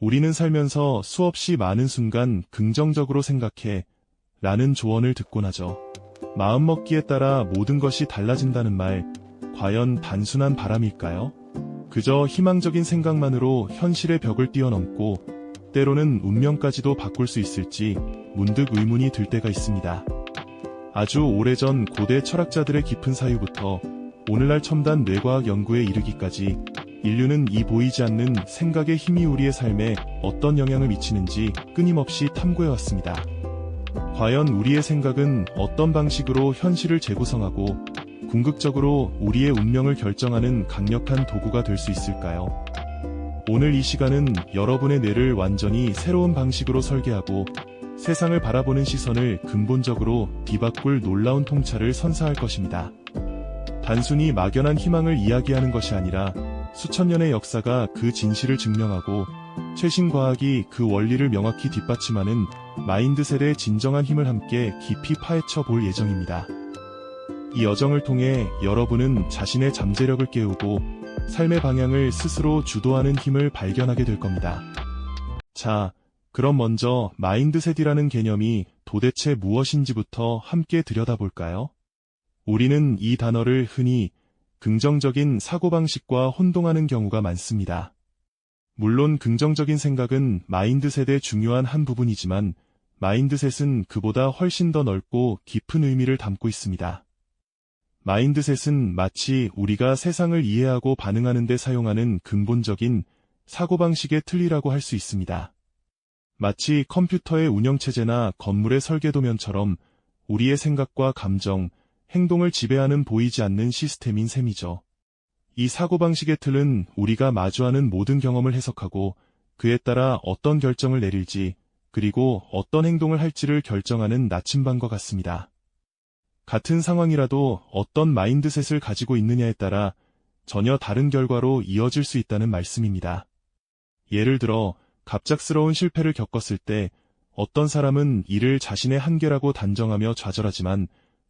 우리는 살면서 수없이 많은 순간 긍정적으로 생각해 라는 조언을 듣곤 하죠. 마음먹기에 따라 모든 것이 달라진다는 말, 과연 단순한 바람일까요? 그저 희망적인 생각만으로 현실의 벽을 뛰어넘고 때로는 운명까지도 바꿀 수 있을지 문득 의문이 들 때가 있습니다. 아주 오래전 고대 철학자들의 깊은 사유부터 오늘날 첨단 뇌과학 연구에 이르기까지 인류는 이 보이지 않는 생각의 힘이 우리의 삶에 어떤 영향을 미치는지 끊임없이 탐구해왔습니다. 과연 우리의 생각은 어떤 방식으로 현실을 재구성하고 궁극적으로 우리의 운명을 결정하는 강력한 도구가 될 수 있을까요? 오늘 이 시간은 여러분의 뇌를 완전히 새로운 방식으로 설계하고 세상을 바라보는 시선을 근본적으로 뒤바꿀 놀라운 통찰을 선사할 것입니다. 단순히 막연한 희망을 이야기하는 것이 아니라 수천 년의 역사가 그 진실을 증명하고 최신 과학이 그 원리를 명확히 뒷받침하는 마인드 세대의 진정한 힘을 함께 깊이 파헤쳐 볼 예정입니다. 이 여정을 통해 여러분은 자신의 잠재력을 깨우고 삶의 방향을 스스로 주도하는 힘을 발견하게 될 겁니다. 자, 그럼 먼저 마인드셋이라는 개념이 도대체 무엇인지부터 함께 들여다볼까요? 우리는 이 단어를 흔히 긍정적인 사고방식과 혼동하는 경우가 많습니다. 물론 긍정적인 생각은 마인드셋의 중요한 한 부분이지만 마인드셋은 그보다 훨씬 더 넓고 깊은 의미를 담고 있습니다. 마인드셋은 마치 우리가 세상을 이해하고 반응하는 데 사용하는 근본적인 사고방식의 틀이라고 할 수 있습니다. 마치 컴퓨터의 운영체제나 건물의 설계도면처럼 우리의 생각과 감정, 행동을 지배하는 보이지 않는 시스템인 셈이죠. 이 사고방식의 틀은 우리가 마주하는 모든 경험을 해석하고 그에 따라 어떤 결정을 내릴지 그리고 어떤 행동을 할지를 결정하는 나침반과 같습니다. 같은 상황이라도 어떤 마인드셋을 가지고 있느냐에 따라 전혀 다른 결과로 이어질 수 있다는 말씀입니다. 예를 들어 갑작스러운 실패를 겪었을 때 어떤 사람은 이를 자신의 한계라고 단정하며 좌절하지만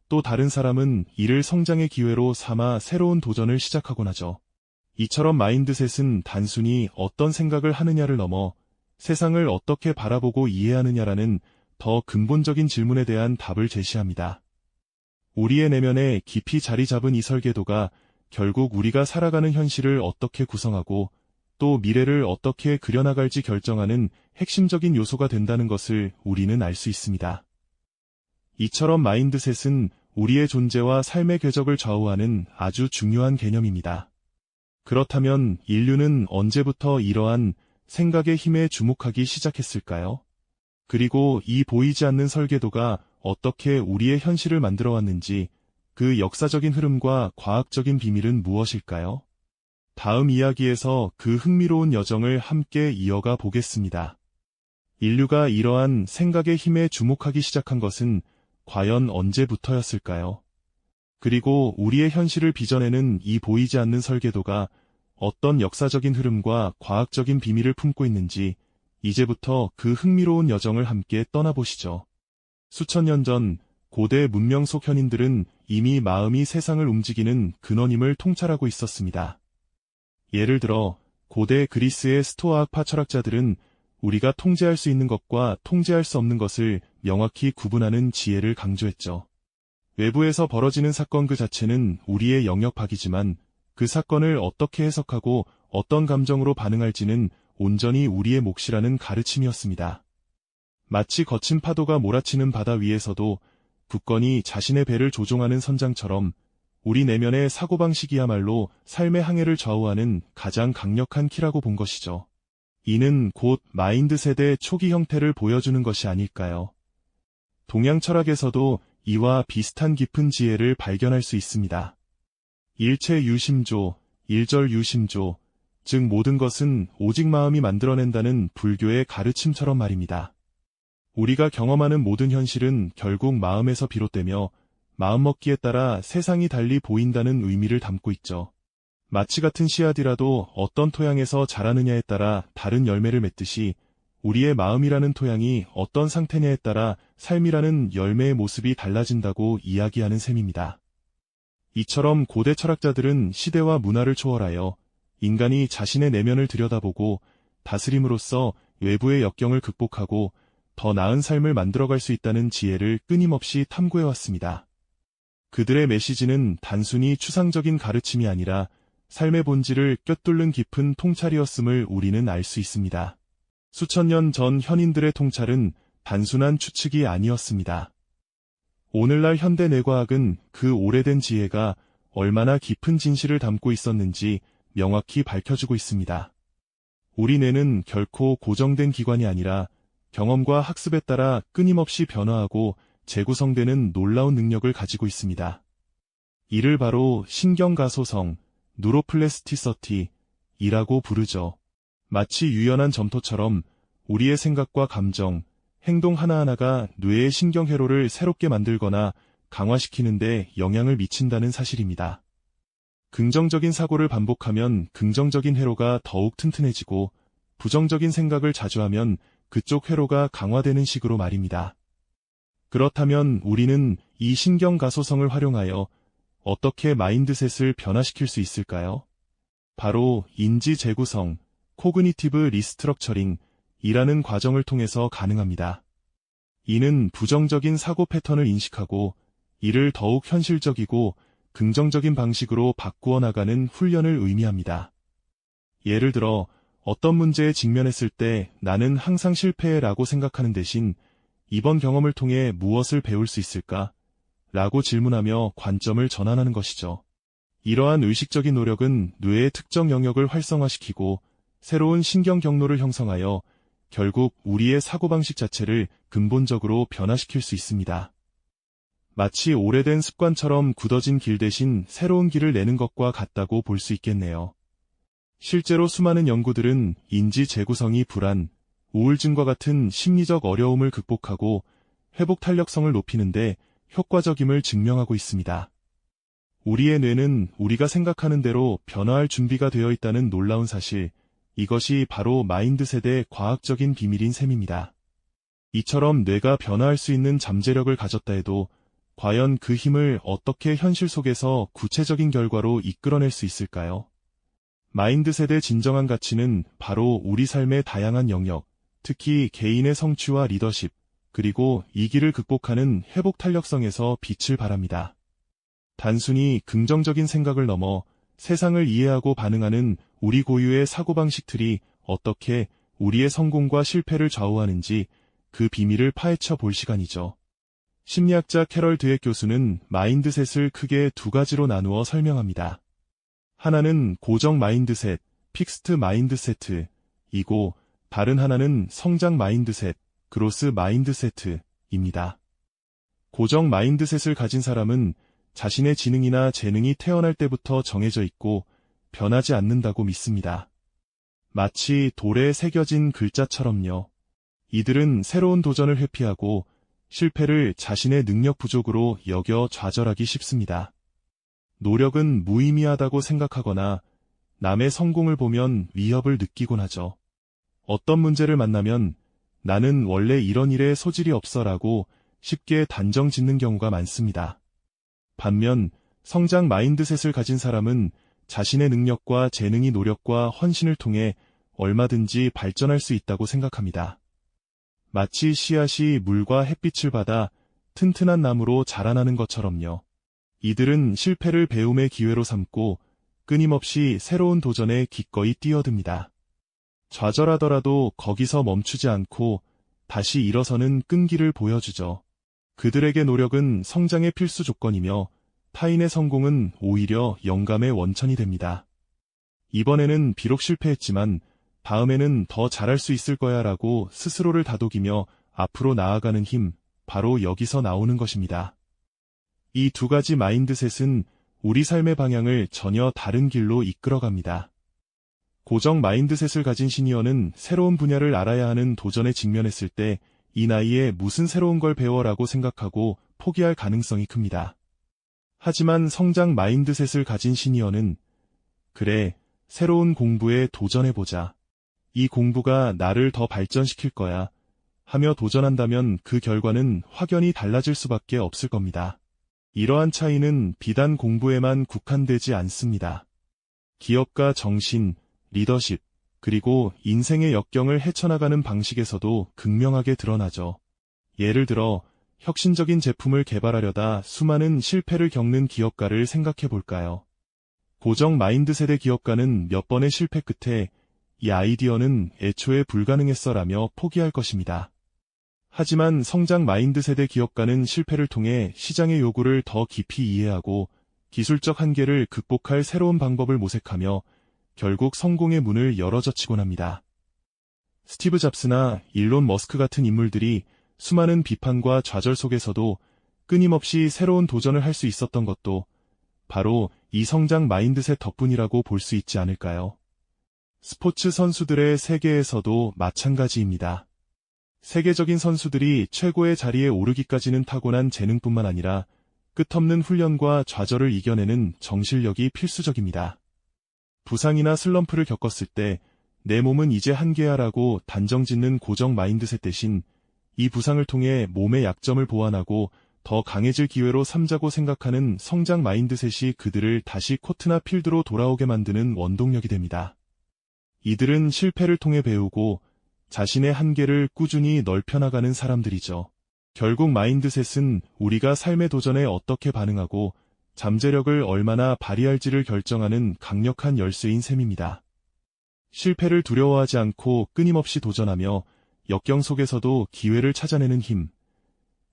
또 다른 사람은 이를 성장의 기회로 삼아 새로운 도전을 시작하곤 하죠. 이처럼 마인드셋은 단순히 어떤 생각을 하느냐를 넘어 세상을 어떻게 바라보고 이해하느냐라는 더 근본적인 질문에 대한 답을 제시합니다. 우리의 내면에 깊이 자리 잡은 이 설계도가 결국 우리가 살아가는 현실을 어떻게 구성하고 또 미래를 어떻게 그려나갈지 결정하는 핵심적인 요소가 된다는 것을 우리는 알 수 있습니다. 이처럼 마인드셋은 우리의 존재와 삶의 궤적을 좌우하는 아주 중요한 개념입니다. 그렇다면 인류는 언제부터 이러한 생각의 힘에 주목하기 시작했을까요? 그리고 이 보이지 않는 설계도가 어떻게 우리의 현실을 만들어 왔는지 그 역사적인 흐름과 과학적인 비밀은 무엇일까요? 다음 이야기에서 그 흥미로운 여정을 함께 이어가 보겠습니다. 인류가 이러한 생각의 힘에 주목하기 시작한 것은 과연 언제부터였을까요? 그리고 우리의 현실을 빚어내는 이 보이지 않는 설계도가 어떤 역사적인 흐름과 과학적인 비밀을 품고 있는지 이제부터 그 흥미로운 여정을 함께 떠나보시죠. 수천 년 전 고대 문명 속 현인들은 이미 마음이 세상을 움직이는 근원임을 통찰하고 있었습니다. 예를 들어 고대 그리스의 스토아학 파 철학자들은 우리가 통제할 수 있는 것과 통제할 수 없는 것을 명확히 구분하는 지혜를 강조했죠. 외부에서 벌어지는 사건 그 자체는 우리의 영역 밖이지만 그 사건을 어떻게 해석하고 어떤 감정으로 반응할지는 온전히 우리의 몫이라는 가르침이었습니다. 마치 거친 파도가 몰아치는 바다 위에서도 굳건히 자신의 배를 조종하는 선장처럼 우리 내면의 사고방식이야말로 삶의 항해를 좌우하는 가장 강력한 키라고 본 것이죠. 이는 곧 마인드 세대의 초기 형태를 보여주는 것이 아닐까요? 동양 철학에서도 이와 비슷한 깊은 지혜를 발견할 수 있습니다. 일체 유심조, 일절 유심조, 즉 모든 것은 오직 마음이 만들어낸다는 불교의 가르침처럼 말입니다. 우리가 경험하는 모든 현실은 결국 마음에서 비롯되며 마음먹기에 따라 세상이 달리 보인다는 의미를 담고 있죠. 마치 같은 씨앗이라도 어떤 토양에서 자라느냐에 따라 다른 열매를 맺듯이 우리의 마음이라는 토양이 어떤 상태냐에 따라 삶이라는 열매의 모습이 달라진다고 이야기하는 셈입니다. 이처럼 고대 철학자들은 시대와 문화를 초월하여 인간이 자신의 내면을 들여다보고 다스림으로써 외부의 역경을 극복하고 더 나은 삶을 만들어갈 수 있다는 지혜를 끊임없이 탐구해왔습니다. 그들의 메시지는 단순히 추상적인 가르침이 아니라 삶의 본질을 꿰뚫는 깊은 통찰이었음을 우리는 알 수 있습니다. 수천 년 전 현인들의 통찰은 단순한 추측이 아니었습니다. 오늘날 현대 뇌과학은 그 오래된 지혜가 얼마나 깊은 진실을 담고 있었는지 명확히 밝혀주고 있습니다. 우리 뇌는 결코 고정된 기관이 아니라 경험과 학습에 따라 끊임없이 변화하고 재구성되는 놀라운 능력을 가지고 있습니다. 이를 바로 신경가소성, 누로플레스티서티이라고 부르죠. 마치 유연한 점토처럼 우리의 생각과 감정, 행동 하나하나가 뇌의 신경회로를 새롭게 만들거나 강화시키는데 영향을 미친다는 사실입니다. 긍정적인 사고를 반복하면 긍정적인 회로가 더욱 튼튼해지고 부정적인 생각을 자주 하면 그쪽 회로가 강화되는 식으로 말입니다. 그렇다면 우리는 이 신경가소성을 활용하여 어떻게 마인드셋을 변화시킬 수 있을까요? 바로 인지 재구성, 코그니티브 리스트럭처링, 이라는 과정을 통해서 가능합니다. 이는 부정적인 사고 패턴을 인식하고 이를 더욱 현실적이고 긍정적인 방식으로 바꾸어 나가는 훈련을 의미합니다. 예를 들어 어떤 문제에 직면했을 때 나는 항상 실패해 라고 생각하는 대신 이번 경험을 통해 무엇을 배울 수 있을까? 라고 질문하며 관점을 전환하는 것이죠. 이러한 의식적인 노력은 뇌의 특정 영역을 활성화시키고 새로운 신경 경로를 형성하여 결국 우리의 사고방식 자체를 근본적으로 변화시킬 수 있습니다. 마치 오래된 습관처럼 굳어진 길 대신 새로운 길을 내는 것과 같다고 볼 수 있겠네요. 실제로 수많은 연구들은 인지 재구성이 불안, 우울증과 같은 심리적 어려움을 극복하고 회복 탄력성을 높이는데 효과적임을 증명하고 있습니다. 우리의 뇌는 우리가 생각하는 대로 변화할 준비가 되어 있다는 놀라운 사실, 이것이 바로 마인드셋의 과학적인 비밀인 셈입니다. 이처럼 뇌가 변화할 수 있는 잠재력을 가졌다 해도 과연 그 힘을 어떻게 현실 속에서 구체적인 결과로 이끌어낼 수 있을까요? 마인드셋의 진정한 가치는 바로 우리 삶의 다양한 영역, 특히 개인의 성취와 리더십, 그리고 이기를 극복하는 회복 탄력성에서 빛을 발합니다. 단순히 긍정적인 생각을 넘어 세상을 이해하고 반응하는 우리 고유의 사고방식들이 어떻게 우리의 성공과 실패를 좌우하는지 그 비밀을 파헤쳐 볼 시간이죠. 심리학자 캐럴 드액 교수는 마인드셋을 크게 두 가지로 나누어 설명합니다. 하나는 고정 마인드셋, 픽스트 마인드세트 이고 다른 하나는 성장 마인드셋, 그로스 마인드세트입니다. 고정 마인드셋을 가진 사람은 자신의 지능이나 재능이 태어날 때부터 정해져 있고 변하지 않는다고 믿습니다. 마치 돌에 새겨진 글자처럼요. 이들은 새로운 도전을 회피하고 실패를 자신의 능력 부족으로 여겨 좌절하기 쉽습니다. 노력은 무의미하다고 생각하거나 남의 성공을 보면 위협을 느끼곤 하죠. 어떤 문제를 만나면 나는 원래 이런 일에 소질이 없어라고 쉽게 단정 짓는 경우가 많습니다. 반면 성장 마인드셋을 가진 사람은 자신의 능력과 재능이 노력과 헌신을 통해 얼마든지 발전할 수 있다고 생각합니다. 마치 씨앗이 물과 햇빛을 받아 튼튼한 나무로 자라나는 것처럼요. 이들은 실패를 배움의 기회로 삼고 끊임없이 새로운 도전에 기꺼이 뛰어듭니다. 좌절하더라도 거기서 멈추지 않고 다시 일어서는 끈기를 보여주죠. 그들에게 노력은 성장의 필수 조건이며 타인의 성공은 오히려 영감의 원천이 됩니다. 이번에는 비록 실패했지만 다음에는 더 잘할 수 있을 거야 라고 스스로를 다독이며 앞으로 나아가는 힘, 바로 여기서 나오는 것입니다. 이 두 가지 마인드셋은 우리 삶의 방향을 전혀 다른 길로 이끌어갑니다. 고정 마인드셋을 가진 시니어는 새로운 분야를 알아야 하는 도전에 직면했을 때 이 나이에 무슨 새로운 걸 배워라고 생각하고 포기할 가능성이 큽니다. 하지만 성장 마인드셋을 가진 시니어는 그래, 새로운 공부에 도전해보자. 이 공부가 나를 더 발전시킬 거야. 하며 도전한다면 그 결과는 확연히 달라질 수밖에 없을 겁니다. 이러한 차이는 비단 공부에만 국한되지 않습니다. 기업가 정신, 리더십, 그리고 인생의 역경을 헤쳐나가는 방식에서도 극명하게 드러나죠. 예를 들어, 혁신적인 제품을 개발하려다 수많은 실패를 겪는 기업가를 생각해 볼까요? 고정 마인드 세대 기업가는 몇 번의 실패 끝에 이 아이디어는 애초에 불가능했어라며 포기할 것입니다. 하지만 성장 마인드 세대 기업가는 실패를 통해 시장의 요구를 더 깊이 이해하고 기술적 한계를 극복할 새로운 방법을 모색하며 결국 성공의 문을 열어젖히곤 합니다. 스티브 잡스나 일론 머스크 같은 인물들이 수많은 비판과 좌절 속에서도 끊임없이 새로운 도전을 할 수 있었던 것도 바로 이 성장 마인드셋 덕분이라고 볼 수 있지 않을까요? 스포츠 선수들의 세계에서도 마찬가지입니다. 세계적인 선수들이 최고의 자리에 오르기까지는 타고난 재능뿐만 아니라 끝없는 훈련과 좌절을 이겨내는 정실력이 필수적입니다. 부상이나 슬럼프를 겪었을 때 내 몸은 이제 한계야라고 단정 짓는 고정 마인드셋 대신 이 부상을 통해 몸의 약점을 보완하고 더 강해질 기회로 삼자고 생각하는 성장 마인드셋이 그들을 다시 코트나 필드로 돌아오게 만드는 원동력이 됩니다. 이들은 실패를 통해 배우고 자신의 한계를 꾸준히 넓혀나가는 사람들이죠. 결국 마인드셋은 우리가 삶의 도전에 어떻게 반응하고 잠재력을 얼마나 발휘할지를 결정하는 강력한 열쇠인 셈입니다. 실패를 두려워하지 않고 끊임없이 도전하며 역경 속에서도 기회를 찾아내는 힘.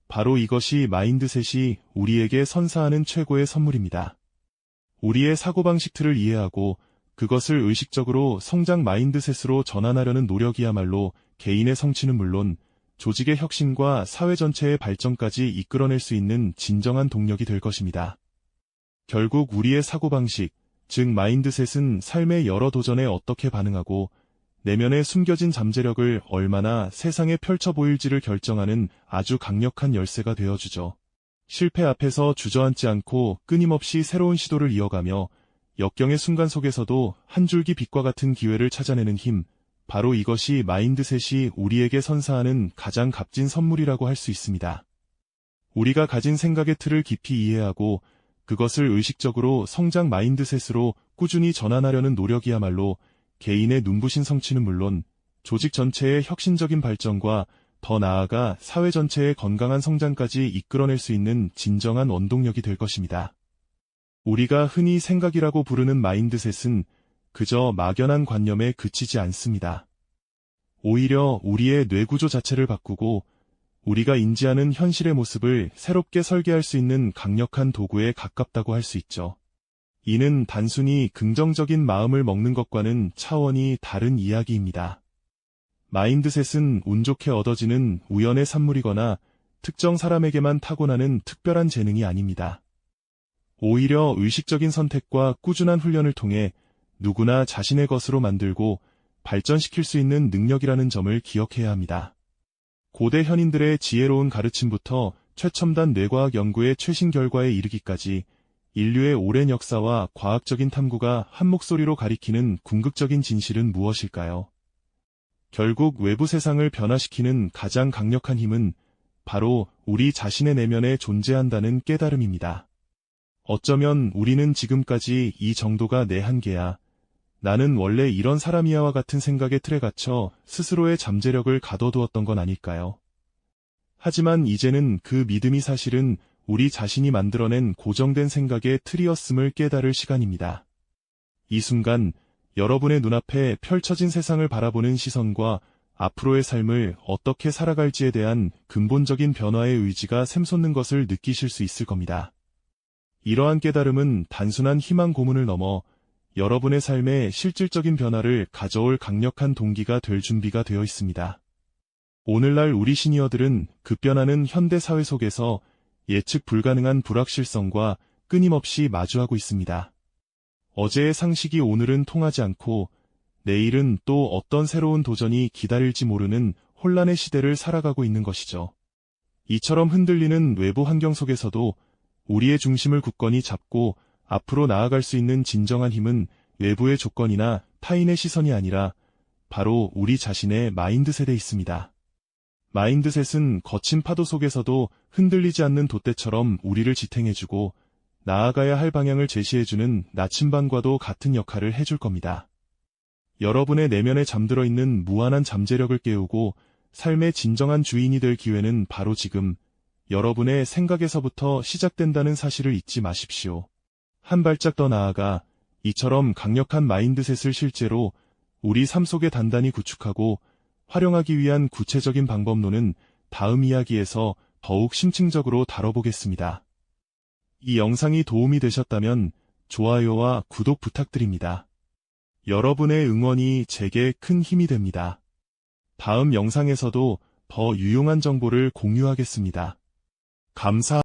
바로 이것이 마인드셋이 우리에게 선사하는 최고의 선물입니다. 우리의 사고방식 틀을 이해하고 그것을 의식적으로 성장 마인드셋으로 전환하려는 노력이야말로 개인의 성취는 물론 조직의 혁신과 사회 전체의 발전까지 이끌어낼 수 있는 진정한 동력이 될 것입니다. 결국 우리의 사고방식, 즉 마인드셋은 삶의 여러 도전에 어떻게 반응하고 내면에 숨겨진 잠재력을 얼마나 세상에 펼쳐 보일지를 결정하는 아주 강력한 열쇠가 되어주죠. 실패 앞에서 주저앉지 않고 끊임없이 새로운 시도를 이어가며 역경의 순간 속에서도 한 줄기 빛과 같은 기회를 찾아내는 힘, 바로 이것이 마인드셋이 우리에게 선사하는 가장 값진 선물이라고 할 수 있습니다. 우리가 가진 생각의 틀을 깊이 이해하고 그것을 의식적으로 성장 마인드셋으로 꾸준히 전환하려는 노력이야말로 개인의 눈부신 성취는 물론 조직 전체의 혁신적인 발전과 더 나아가 사회 전체의 건강한 성장까지 이끌어낼 수 있는 진정한 원동력이 될 것입니다. 우리가 흔히 생각이라고 부르는 마인드셋은 그저 막연한 관념에 그치지 않습니다. 오히려 우리의 뇌구조 자체를 바꾸고 우리가 인지하는 현실의 모습을 새롭게 설계할 수 있는 강력한 도구에 가깝다고 할 수 있죠. 이는 단순히 긍정적인 마음을 먹는 것과는 차원이 다른 이야기입니다. 마인드셋은 운 좋게 얻어지는 우연의 산물이거나 특정 사람에게만 타고나는 특별한 재능이 아닙니다. 오히려 의식적인 선택과 꾸준한 훈련을 통해 누구나 자신의 것으로 만들고 발전시킬 수 있는 능력이라는 점을 기억해야 합니다. 고대 현인들의 지혜로운 가르침부터 최첨단 뇌과학 연구의 최신 결과에 이르기까지 인류의 오랜 역사와 과학적인 탐구가 한 목소리로 가리키는 궁극적인 진실은 무엇일까요? 결국 외부 세상을 변화시키는 가장 강력한 힘은 바로 우리 자신의 내면에 존재한다는 깨달음입니다. 어쩌면 우리는 지금까지 이 정도가 내 한계야. 나는 원래 이런 사람이야와 같은 생각에 틀에 갇혀 스스로의 잠재력을 가둬두었던 건 아닐까요? 하지만 이제는 그 믿음이 사실은 우리 자신이 만들어낸 고정된 생각의 틀이었음을 깨달을 시간입니다. 이 순간 여러분의 눈앞에 펼쳐진 세상을 바라보는 시선과 앞으로의 삶을 어떻게 살아갈지에 대한 근본적인 변화의 의지가 샘솟는 것을 느끼실 수 있을 겁니다. 이러한 깨달음은 단순한 희망 고문을 넘어 여러분의 삶에 실질적인 변화를 가져올 강력한 동기가 될 준비가 되어 있습니다. 오늘날 우리 시니어들은 급변하는 현대 사회 속에서 예측 불가능한 불확실성과 끊임없이 마주하고 있습니다. 어제의 상식이 오늘은 통하지 않고 내일은 또 어떤 새로운 도전이 기다릴지 모르는 혼란의 시대를 살아가고 있는 것이죠. 이처럼 흔들리는 외부 환경 속에서도 우리의 중심을 굳건히 잡고 앞으로 나아갈 수 있는 진정한 힘은 외부의 조건이나 타인의 시선이 아니라 바로 우리 자신의 마인드셋에 있습니다. 마인드셋은 거친 파도 속에서도 흔들리지 않는 돛대처럼 우리를 지탱해주고 나아가야 할 방향을 제시해주는 나침반과도 같은 역할을 해줄 겁니다. 여러분의 내면에 잠들어 있는 무한한 잠재력을 깨우고 삶의 진정한 주인이 될 기회는 바로 지금 여러분의 생각에서부터 시작된다는 사실을 잊지 마십시오. 한 발짝 더 나아가 이처럼 강력한 마인드셋을 실제로 우리 삶 속에 단단히 구축하고 활용하기 위한 구체적인 방법론은 다음 이야기에서 더욱 심층적으로 다뤄보겠습니다. 이 영상이 도움이 되셨다면 좋아요와 구독 부탁드립니다. 여러분의 응원이 제게 큰 힘이 됩니다. 다음 영상에서도 더 유용한 정보를 공유하겠습니다. 감사